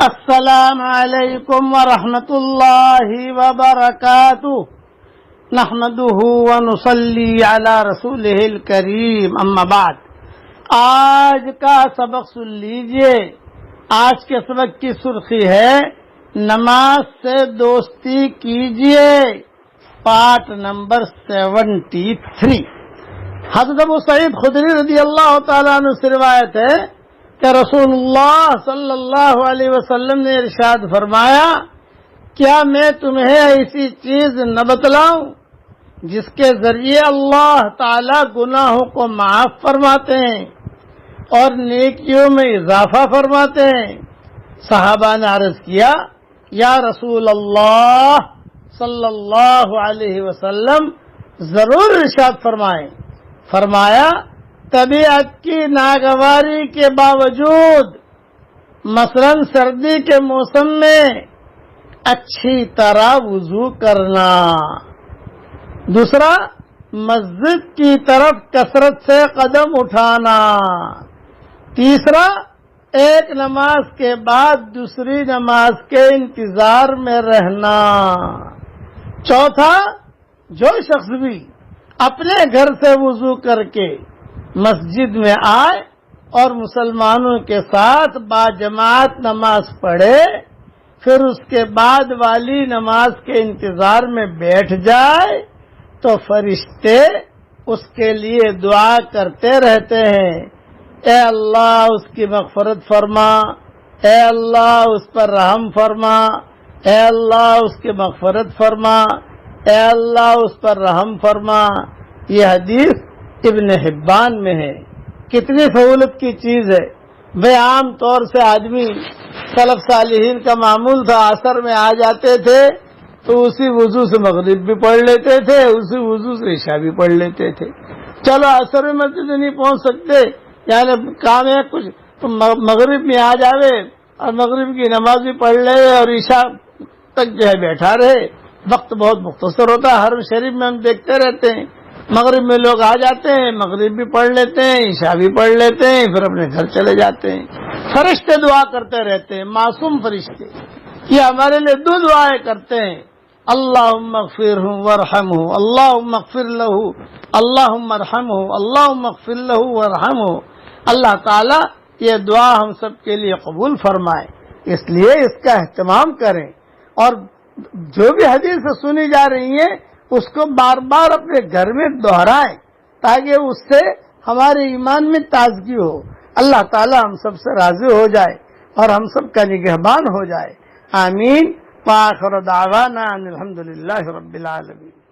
السلام علیکم ورحمۃ اللہ وبرکاتہ۔ نحمده ونصلي على رسوله الكريم اما بعد۔ آج کا سبق سن لیجیے۔ آج کے سبق کی سرخی ہے، نماز سے دوستی کیجیے۔ Part number seventy three. حضرت ابو سعید خدری رضی اللہ تعالیٰ عنہ سے روایت ہے کہ رسول اللہ صلی اللہ علیہ وسلم نے ارشاد فرمایا، کیا میں تمہیں ایسی چیز نہ بتلاؤں جس کے ذریعے اللہ تعالی گناہوں کو معاف فرماتے ہیں اور نیکیوں میں اضافہ فرماتے ہیں؟ صحابہ نے عرض کیا، یا رسول اللہ صلی اللہ علیہ وسلم، ضرور ارشاد فرمائیں۔ فرمایا طبیعت کی ناگواری کے باوجود مثلا سردی کے موسم میں اچھی طرح وضو کرنا۔ دوسرا، مسجد کی طرف کثرت سے قدم اٹھانا۔ تیسرا، ایک نماز کے بعد دوسری نماز کے انتظار میں رہنا۔ چوتھا، جو شخص بھی اپنے گھر سے وضو کر کے مسجد میں آئے اور مسلمانوں کے ساتھ با جماعت نماز پڑھے، پھر اس کے بعد والی نماز کے انتظار میں بیٹھ جائے تو فرشتے اس کے لیے دعا کرتے رہتے ہیں۔ اے اللہ، اس کی مغفرت فرما۔ اے اللہ، اس پر رحم فرما۔ اے اللہ، اس کی مغفرت فرما۔ اے اللہ، اس پر رحم فرما۔ یہ حدیث ابن حبان میں ہے۔ کتنی سہولت کی چیز ہے۔ بھائی عام طور سے آدمی صلف صالحین کا معمول تھا اثر میں آ جاتے تھے تو اسی وضو سے مغرب بھی پڑھ لیتے تھے، اسی وضو سے عشاء بھی پڑھ لیتے تھے۔ چلو اثر میں مسجد نہیں پہنچ سکتے یعنی کام ہے کچھ۔ تو مغرب میں آ جاوے اور مغرب کی نماز بھی پڑھ لے اور عشاء تک جو ہے بیٹھا رہے۔ وقت بہت مختصر ہوتا ہے ہر شریف میں ہم دیکھتے رہتے ہیں۔ مغرب میں لوگ آ جاتے ہیں، مغرب بھی پڑھ لیتے ہیں، عشاء بھی پڑھ لیتے ہیں، پھر اپنے گھر چلے جاتے ہیں۔ فرشتے دعا کرتے رہتے ہیں، معصوم فرشتے۔ یہ ہمارے لیے دو دعائیں کرتے ہیں۔ اللہ مغفر ہوں ورحم ہوں اللہ مغفر لہو اللہ مرحم ہوں اللہ مغفر لہو ورحم ہوں اللہ تعالیٰ یہ دعا ہم سب کے لیے قبول فرمائے۔ اس لیے اس کا اہتمام کریں۔ اور جو بھی حدیث سنی جا رہی ہیں اس کو بار بار اپنے گھر میں دہرائیں تاکہ اس سے ہمارے ایمان میں تازگی ہو۔ اللہ تعالی ہم سب سے راضی ہو جائے اور ہم سب کا نگہبان ہو جائے۔ آمین۔ پاخر دعوانا الحمد للہ رب العالمین۔